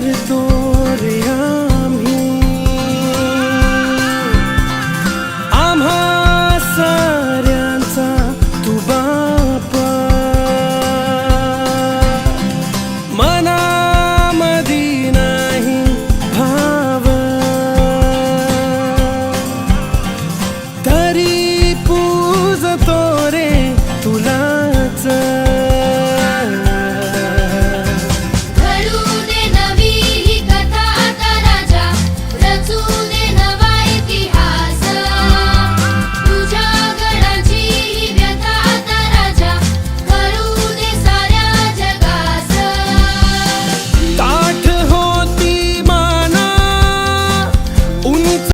करतो आम्ही. आम्हा साऱ्यांचा तू बापा. मनामधी नाही भाव. तरी पूजतो